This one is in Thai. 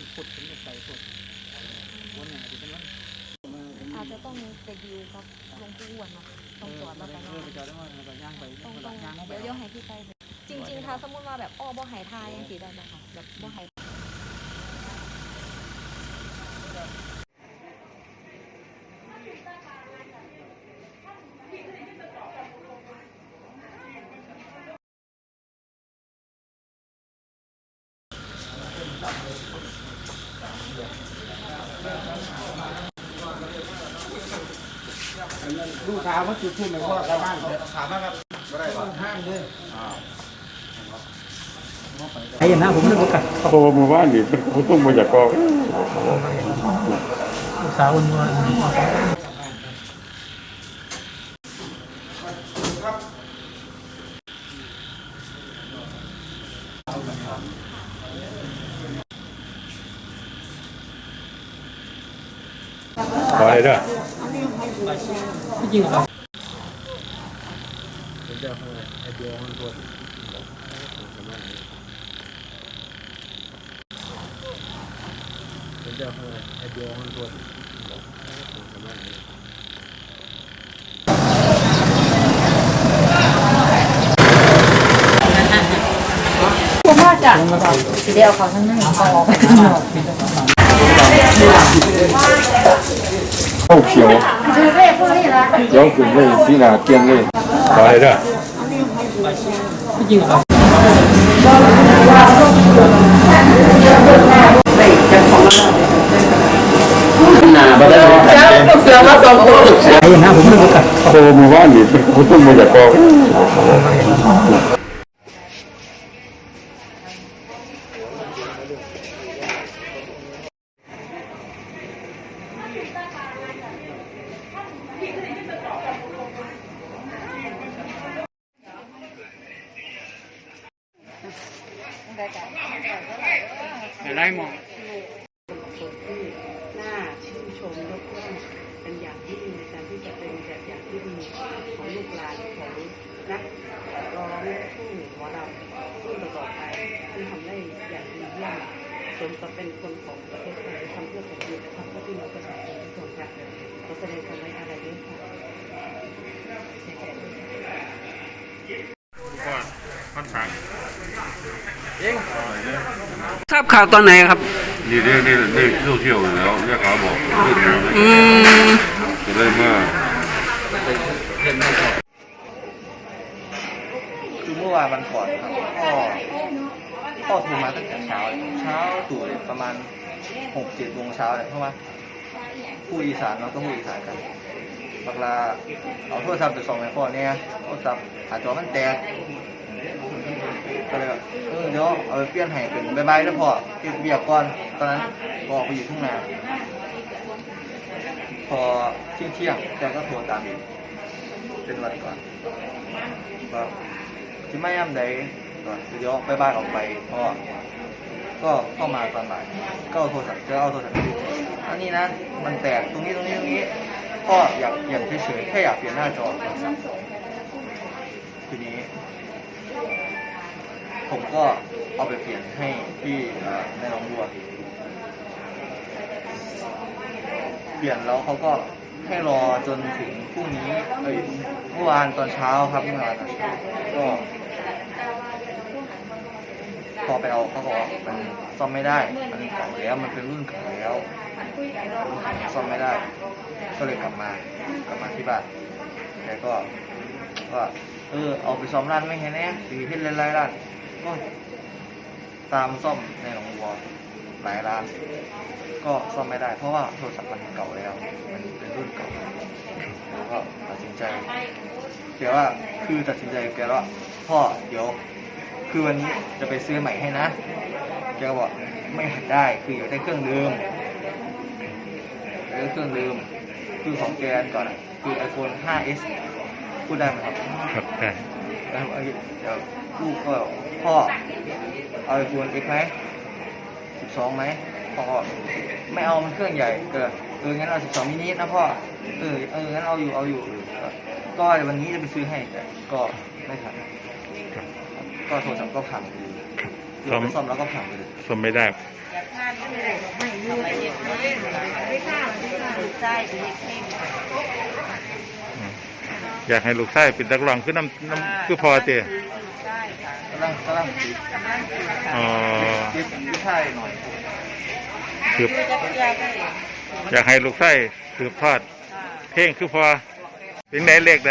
วันพุธถึงจะไปพุธวันไหนจะเป็นวันอาจจะต้องไปดิวกับหลวงปู่อ้วนเนาะต้องตรวจแล้วก็เออไปจอดได้ว่าแล้วก็ย่างไปต้องแล้วต้องก็ย่างลงไปเดี๋ยวเดี๋ยวให้พี่ไปเลยจริงๆถ้าสมมติว่าแบบอ้อบ่ใหายทายยังสีได้ไหมคะแบบบ่ใหาย ลูกสาวเขาจุดทุ่มในพ่อกลับบ้านเขาถามาครับไม่ได้ป่ะห้ามเลยไอ้ยันนะผมนึกว่ากันเพราะว่าหมู่บ้านนี่เป็นผู้ต้องมาจากกองลูกสาวคนนวลขออะไรด้วย ที่จริงเหรอเดี๋ยวเขาทั้งนั้นเขาออกไปข้างนอก เข้าเขียวเขียวขึ้นเลยที่หนาเกียงเลยขออะไรด้วย ที่จริงเหรอ ไอ้ยันนะผมนึกว่ากัน เพราะว่าหมู่บ้านนี่เป็นผู้ต้องมาจากกอง ไล่มองที่น่าชื่นชมยกย่องเป็นอย่างยิ่งในการที่จะเป็นแบบอย่างที่ดีของลูกหลานของนักร้องลูกทุ่งหมอลำรุ่นต่อไป สมกับเป็นคนของประเทศไทยทำเพื่อประโยชน์และทำเพื่อพี่น้องประชาชนทุกคนค่ะขอแสดงความไว้อาลัยด้วยค่ะเสียใจด้วยค่ะก็ค่อนข้างทราบข่าวตอนไหนครับนี่เรื่องนี่เรื่องโซเชียลอยู่แล้วเรียกเขาบอกเรื่องนี้อืมจะได้เมื่อคือเมื่อวานวันก่อนครับพ่อ พ่อโทรมาตั้งแต่เช้าเลยเช้าตู่เลยประมาณหกเจ็ดโมงเช้าเลยเพราะว่าผู้อีสานเราก็ผู้อีสานกันบักลาเอาโทรศัพท์ไปส่องให้พ่อเนี่ยโทรศัพท์หาจอมันแตกก็เลยแบบเออเดี๋ยวเอาไปเปลี่ยนให้เป็นบายบแล้วพ่อเก็บเบียกก่อนตอนนั้นก็อไปอยู่ทุ่งนาพอเที่ยงเที่ยงๆแกก็โทรตามอีกเป็นวันก่อนก็ที่ไม่ย่ำใด ก่อนเดี๋ยวไปบ้านออกไปพราะก็เข้ามาตอนบ่ายก็เอาโทรศัพท์จะเอาโทรศัพท์ไปดูอันนี้นะมันแตกตรงนี้ตรงนี้ตรงนี้ก็อยากอยากเฉยๆแค่อยากเปลี่ยนหน้าจอโทรศัพท์ทีนี้ ผมก็เอาไปเปลี่ยนให้ที่ในหนองบัวเปลี่ยนแล้วเขาก็ให้รอจนถึงพรุ่งนี้เอ้ยเมื่อวานตอนเช้าครับเมื่อวานตอนเช้าก็ พอไปเอาเขาบอกว่ามันซ่อมไม่ได้ มันเก่าแล้วมันเป็นรุ่นเก่าแล้วซ่อมไม่ได้ ก็เลยกลับมากลับมาที่บ้านแกก็ว่าเออเอาไปซ่อมร้านไม่เห็นแน่สีเพชรหลายๆร้านก็ตามซ่อมในหนองบัวหลายร้าน ก็ซ่อมไม่ได้ เพราะว่าโทรศัพท์มันเก่าแล้ว มันเป็นรุ่นเก่าแล้วก็ตัดสินใจแกว่าคือตัดสินใจแกว่าพ่อเดี๋ยว คือวันนี้จะไปซื้อใหม่ให้นะแกก็บอกไม่ได้คืออยากได้เครื่องดื่มอยากได้เครื่องดื่มคือของแกก่อนอะคือ iPhone 5s พูดได้ไหมครับครับได้แล้วเอ้ยเดี๋ยวลูกก็บอกพ่อเอา iPhone X ไหม12ไหมพ่อก็ไม่เอามันเครื่องใหญ่เกิดเอองั้นเอา12มินินะพ่อเออเอองั้นเอาอยู่เอาอยู่ ก็ก็วันนี้จะไปซื้อให้แต่ก็ไม่ทัน ก็โทรศัพท์ก็พังไปเลยเกือบไปซ่อมแล้วก็พังไปเลยซ่อมไม่ได้อยากให้อยากให้ลูกชายเป็นนักร้องคือน้ำน้ำคือพอเจกำลังกำลังติดอ๋อติดผู้ชายหน่อยคืออยากให้ลูกชายสืบทอดเพลงคือพอเป็นไหนเลขไหน